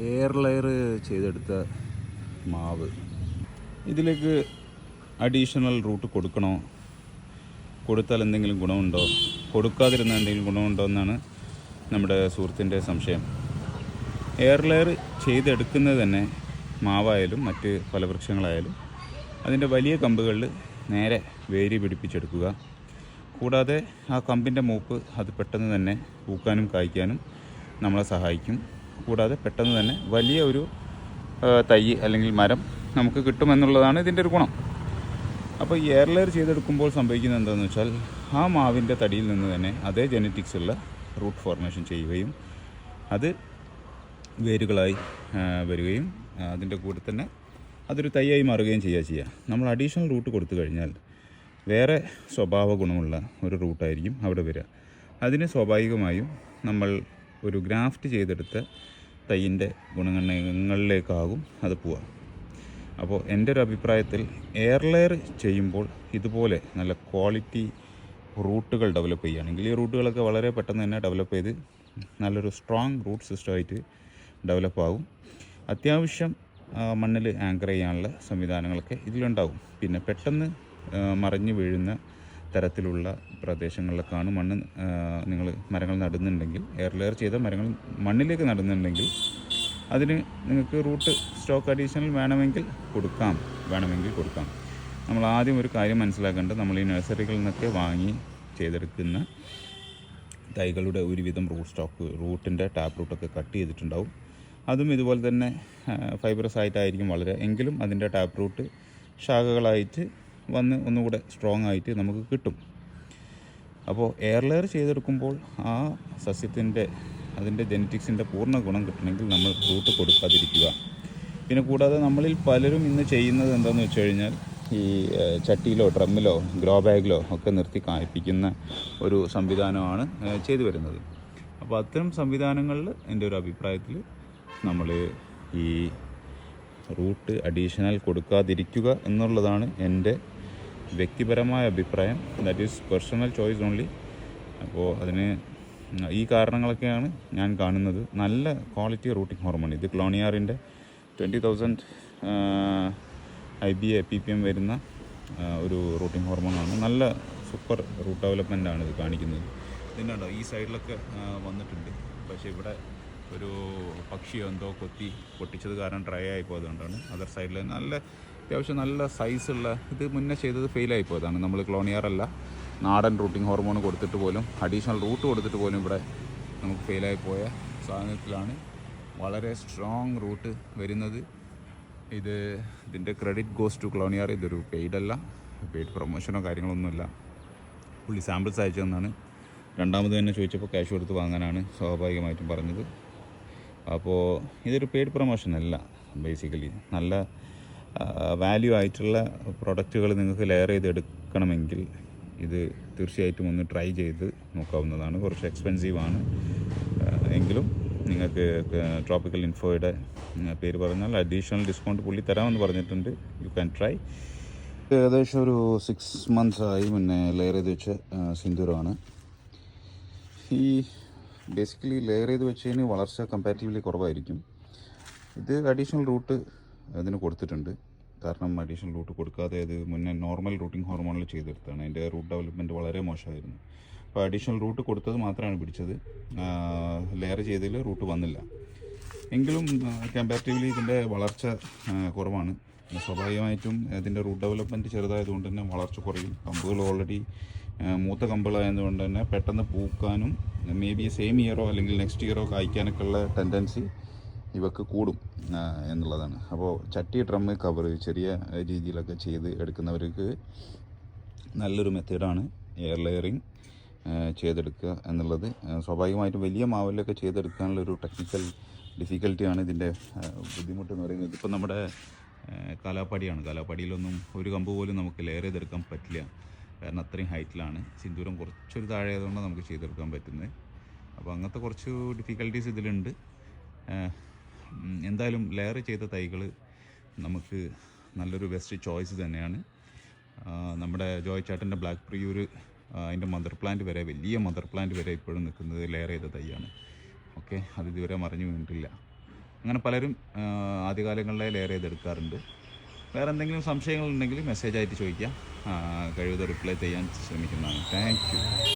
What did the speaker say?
Air layer ചെയ്തെടുത്ത മാവ്. ഇതിലേക്ക് അഡീഷണൽ റൂട്ട് കൊടുക്കണോ? കൊടുത്താൽ എന്തെങ്കിലും ഗുണമുണ്ടോ? കൊടുക്കാതിരുന്ന എന്തെങ്കിലും ഗുണമുണ്ടോ എന്നാണ് നമ്മുടെ സുഹൃത്തിന്റെ സംശയം. എയർ ലെയർ ചെയ്തെടുക്കുന്നത് തന്നെ മാവായാലും മറ്റ് ഫലവൃക്ഷങ്ങളായാലും അതിന്റെ വലിയ കമ്പുകളിൽ നേരെ വേരി പിടിപ്പിച്ചെടുക്കുക. കൂടാതെ ആ കമ്പിന്റെ മൂപ്പ് അത് പെട്ടെന്ന് തന്നെ പൂക്കാനും കായ്ക്കാനും നമ്മളെ സഹായിക്കും. കൂടാതെ പെട്ടെന്ന് തന്നെ വലിയ ഒരു തൈ അല്ലെങ്കിൽ മരം നമുക്ക് കിട്ടുമെന്നുള്ളതാണ് ഇതിന്റെ ഒരു ഗുണം. അപ്പോൾ എയർ ലെയർ ചെയ്തെടുക്കുമ്പോൾ സംഭവിക്കുന്നത് എന്താണെന്ന് വെച്ചാൽ ആ മാവിന്റെ തടിയിൽ നിന്ന് തന്നെ അതേ ജനറ്റിക്സ് ഉള്ള റൂട്ട് ഫോർമേഷൻ ചെയ്യുകയും അത് വേരുകളായി വരികയും അതിന്റെ കൂടെ തന്നെ അതൊരു തൈയായി മാറുകയും ചെയ്യുക ചെയ്യുക. നമ്മൾ അഡീഷണൽ റൂട്ട് കൊടുത്തു കഴിഞ്ഞാൽ വേറെ സ്വഭാവ ഗുണമുള്ള ഒരു റൂട്ടായിരിക്കും അവിടെ വരിക. അതിന് സ്വാഭാവികമായും നമ്മൾ ഒരു ഗ്രാഫ്റ്റ് ചെയ്തെടുത്ത് തൈയിന്റെ ഗുണഗണങ്ങളിലേക്കാകും അത് പോവുക. അപ്പോൾ എന്റെ ഒരു അഭിപ്രായത്തിൽ എയർ ലെയർ ചെയ്യുമ്പോൾ ഇതുപോലെ നല്ല ക്വാളിറ്റി റൂട്ടുകൾ ഡെവലപ്പ് ചെയ്യുകയാണെങ്കിൽ ഈ റൂട്ടുകളൊക്കെ വളരെ പെട്ടെന്ന് തന്നെ ഡെവലപ്പ് ചെയ്ത് നല്ലൊരു സ്ട്രോങ് റൂട്ട് സിസ്റ്റമായിട്ട് ഡെവലപ്പ് ആകും അത്യാവശ്യം മണ്ണിൽ ആങ്കർ ചെയ്യാനുള്ള സംവിധാനങ്ങളൊക്കെ ഇതിലുണ്ടാകും. പിന്നെ പെട്ടെന്ന് മറിഞ്ഞു വീഴുന്ന തരത്തിലുള്ള പ്രദേശങ്ങളിലൊക്കെയാണ് മണ്ണ് നിങ്ങൾ മരങ്ങൾ നടുന്നുണ്ടെങ്കിൽ എയർ ലെയർ ചെയ്ത മരങ്ങൾ മണ്ണിലേക്ക് നടുന്നുണ്ടെങ്കിൽ അതിന് നിങ്ങൾക്ക് റൂട്ട് സ്റ്റോക്ക് അഡീഷണൽ വേണമെങ്കിൽ കൊടുക്കാം വേണമെങ്കിൽ കൊടുക്കാം. നമ്മൾ ആദ്യം ഒരു കാര്യം മനസ്സിലാക്കേണ്ടത് നമ്മൾ ഈ നഴ്സറികളിൽ നിന്നൊക്കെ വാങ്ങി ചെയ്തെടുക്കുന്ന തൈകളുടെ ഒരുവിധം റൂട്ട് സ്റ്റോക്ക് റൂട്ടിന്റെ ടാപ്പ് റൂട്ടൊക്കെ കട്ട് ചെയ്തിട്ടുണ്ടാവും. അതും ഇതുപോലെ തന്നെ ഫൈബറസ് ആയിട്ടായിരിക്കും വളരെ. എങ്കിലും അതിന്റെ ടാപ്പ് റൂട്ട് ശാഖകളായിട്ട് വന്ന് ഒന്നുകൂടെ സ്ട്രോങ് ആയിട്ട് നമുക്ക് കിട്ടും. അപ്പോൾ എയർ ലെയർ ചെയ്തെടുക്കുമ്പോൾ ആ സസ്യത്തിന്റെ അതിന്റെ ജെനറ്റിക്സിന്റെ പൂർണ ഗുണം കിട്ടണമെങ്കിൽ നമ്മൾ റൂട്ട് കൊടുക്കാതിരിക്കുക. പിന്നെ കൂടാതെ നമ്മളിൽ പലരും ഇന്ന് ചെയ്യുന്നത് എന്താണെന്ന് വെച്ച് കഴിഞ്ഞാൽ ഈ ചട്ടിയിലോ ഡ്രമ്മിലോ ഗ്രോ ബാഗിലോ ഒക്കെ നിർത്തി കായ്പ്പിക്കുന്ന ഒരു സംവിധാനമാണ് ചെയ്തു വരുന്നത്. അപ്പോൾ അത്തരം സംവിധാനങ്ങളിൽ എന്റെ ഒരു അഭിപ്രായത്തിൽ നമ്മൾ ഈ റൂട്ട് അഡീഷണൽ കൊടുക്കാതിരിക്കുക എന്നുള്ളതാണ് എന്റെ വ്യക്തിപരമായ അഭിപ്രായം that is personal choice only അപ്പോൾ അതിന് ഈ കാരണങ്ങളൊക്കെയാണ് ഞാൻ കാണുന്നത്. നല്ല ക്വാളിറ്റി റൂട്ടിംഗ് ഹോർമോൺ ഇത് ക്ലോണിയാറിന്റെ twenty thousand I B A P P M വരുന്ന ഒരു റൂട്ടിംഗ് ഹോർമോണാണ് നല്ല സൂപ്പർ റൂട്ട് ഡെവലപ്മെന്റ് ആണ് ഇത് കാണിക്കുന്നത്. ഇതിനുണ്ടോ ഈ സൈഡിലൊക്കെ വന്നിട്ടുണ്ട്. പക്ഷേ ഇവിടെ ഒരു പക്ഷിയോ എന്തോ കൊത്തി പൊട്ടിച്ചത് കാരണം ഡ്രൈ ആയി പോയതുകൊണ്ടാണ്. അതർ സൈഡിൽ നല്ല അത്യാവശ്യം നല്ല സൈസുള്ള ഇത് മുന്നേ ചെയ്തത് ഫെയിലായി പോയതാണ്. നമ്മൾ ക്ലോണിയറല്ല നാടൻ റൂട്ടിംഗ് ഹോർമോൺ കൊടുത്തിട്ട് പോലും അഡീഷണൽ റൂട്ട് കൊടുത്തിട്ട് പോലും ഇവിടെ നമുക്ക് ഫെയിലായി പോയ സാധനത്തിലാണ് വളരെ സ്ട്രോങ് റൂട്ട് വരുന്നത്. ഇത് ഇതിന്റെ ക്രെഡിറ്റ് ഗോസ് ടു ക്ലോണിയർ ഇതൊരു പെയ്ഡല്ല പെയ്ഡ് പ്രൊമോഷനോ കാര്യങ്ങളൊന്നുമില്ല. പുള്ളി സാമ്പിൾസ് അയച്ചു തന്നാണ്. രണ്ടാമത് തന്നെ ചോദിച്ചപ്പോൾ ക്യാഷ് കൊടുത്ത് വാങ്ങാനാണ് സ്വാഭാവികമായിട്ടും പറഞ്ഞത്. അപ്പോൾ ഇതൊരു പെയ്ഡ് പ്രൊമോഷൻ അല്ല ബേസിക്കലി നല്ല വാല്യൂ ആയിട്ടുള്ള പ്രൊഡക്റ്റുകൾ നിങ്ങൾക്ക് ലെയർ ചെയ്തെടുക്കണമെങ്കിൽ ഇത് തീർച്ചയായിട്ടും ഒന്ന് ട്രൈ ചെയ്ത് നോക്കാവുന്നതാണ്. കുറച്ച് എക്സ്പെൻസീവാണ് എങ്കിലും നിങ്ങൾക്ക് ട്രോപ്പിക്കൽ ഇൻഫോയുടെ പേര് പറഞ്ഞാൽ അഡീഷണൽ ഡിസ്കൗണ്ട് പുള്ളി തരാമെന്ന് പറഞ്ഞിട്ടുണ്ട്. യു ക്യാൻ ട്രൈ ഏകദേശം ഒരു സിക്സ് മന്ത്സ് ആയി മുന്നേ ലെയർ ചെയ്ത് വെച്ച സിന്ദൂരമാണ്. ഈ ബേസിക്കലി ലെയർ ചെയ്ത് വെച്ചതിന് വളർച്ച കമ്പാരിറ്റീവ്ലി കുറവായിരിക്കും. ഇത് അഡീഷണൽ റൂട്ട് അതിന് കൊടുത്തിട്ടുണ്ട്. കാരണം അഡീഷണൽ റൂട്ട് കൊടുക്കാതെ അത് മുന്നേ നോർമൽ റൂട്ടിംഗ് ഹോർമോണിൽ ചെയ്തെടുത്താണ്. അതിന്റെ റൂട്ട് ഡെവലപ്മെന്റ് വളരെ മോശമായിരുന്നു. അപ്പോൾ അഡീഷണൽ റൂട്ട് കൊടുത്തത് മാത്രമാണ് പിടിച്ചത്. ലെയർ ചെയ്തതിൽ റൂട്ട് വന്നില്ല. എങ്കിലും കമ്പാരിറ്റീവ്ലി ഇതിന്റെ വളർച്ച കുറവാണ്. സ്വാഭാവികമായിട്ടും ഇതിന്റെ റൂട്ട് ഡെവലപ്മെന്റ് ചെറുതായതുകൊണ്ട് തന്നെ വളർച്ച കുറയും. കമ്പുകൾ ഓൾറെഡി മൂത്ത കമ്പുകളായതുകൊണ്ട് തന്നെ പെട്ടെന്ന് പൂക്കാനും മേ ബി സെയിം ഇയറോ അല്ലെങ്കിൽ നെക്സ്റ്റ് ഇയറോ കായ്ക്കാനൊക്കെ ഉള്ള ടെൻഡൻസി ഇവക്ക് കൂടും എന്നുള്ളതാണ്. അപ്പോൾ ചട്ടി ഡ്രമ്മ് കവർ ചെറിയ രീതിയിലൊക്കെ ചെയ്ത് എടുക്കുന്നവർക്ക് നല്ലൊരു മെത്തേഡാണ് എയർ ലെയറിങ് ചെയ്തെടുക്കുക എന്നുള്ളത്. സ്വാഭാവികമായിട്ടും വലിയ മാവലൊക്കെ ചെയ്തെടുക്കാനുള്ള ഒരു ടെക്നിക്കൽ ഡിഫിക്കൽറ്റിയാണ് ഇതിന്റെ ആ, ബുദ്ധിമുട്ട് എന്ന് പറയുന്നത്. ഇതിപ്പോൾ നമ്മുടെ കാലാപ്പാടിയാണ്. കാലാപ്പാടിയിലൊന്നും ഒരു കമ്പ് പോലും നമുക്ക് ലെയർ ചെയ്തെടുക്കാൻ പറ്റില്ല. കാരണം അത്രയും ഹൈറ്റിലാണ്. സിന്ദൂരം കുറച്ചൊരു താഴെ ആയതുകൊണ്ട് നമുക്ക് ചെയ്തെടുക്കാൻ പറ്റുന്നത്. അപ്പോൾ അങ്ങനത്തെ കുറച്ച് ഡിഫിക്കൽട്ടീസ് ഇതിലുണ്ട്. എന്തായാലും ലെയർ ചെയ്ത തൈകൾ നമുക്ക് നല്ലൊരു ബെസ്റ്റ് ചോയ്സ് തന്നെയാണ്. നമ്മുടെ ജോയ് ചാട്ടന്റെ ബ്ലാക്ക് പ്രിയൂർ അതിന്റെ മദർ പ്ലാന്റ് വരെ വലിയ മദർ പ്ലാന്റ് വരെ ഇപ്പോഴും നിൽക്കുന്നത് ലെയർ ചെയ്ത തൈയാണ്. ഓക്കെ അത് ഇതുവരെ മറിഞ്ഞു വീണിട്ടില്ല. അങ്ങനെ പലരും ആദ്യകാലങ്ങളിലെ ലെയർ ചെയ്തെടുക്കാറുണ്ട്. വേറെ എന്തെങ്കിലും സംശയങ്ങളുണ്ടെങ്കിൽ മെസ്സേജായിട്ട് ചോദിക്കാം. ചോദിക്കുക കഴിവതും റിപ്ലൈ ചെയ്യാൻ ശ്രമിക്കുന്നതാണ്. താങ്ക്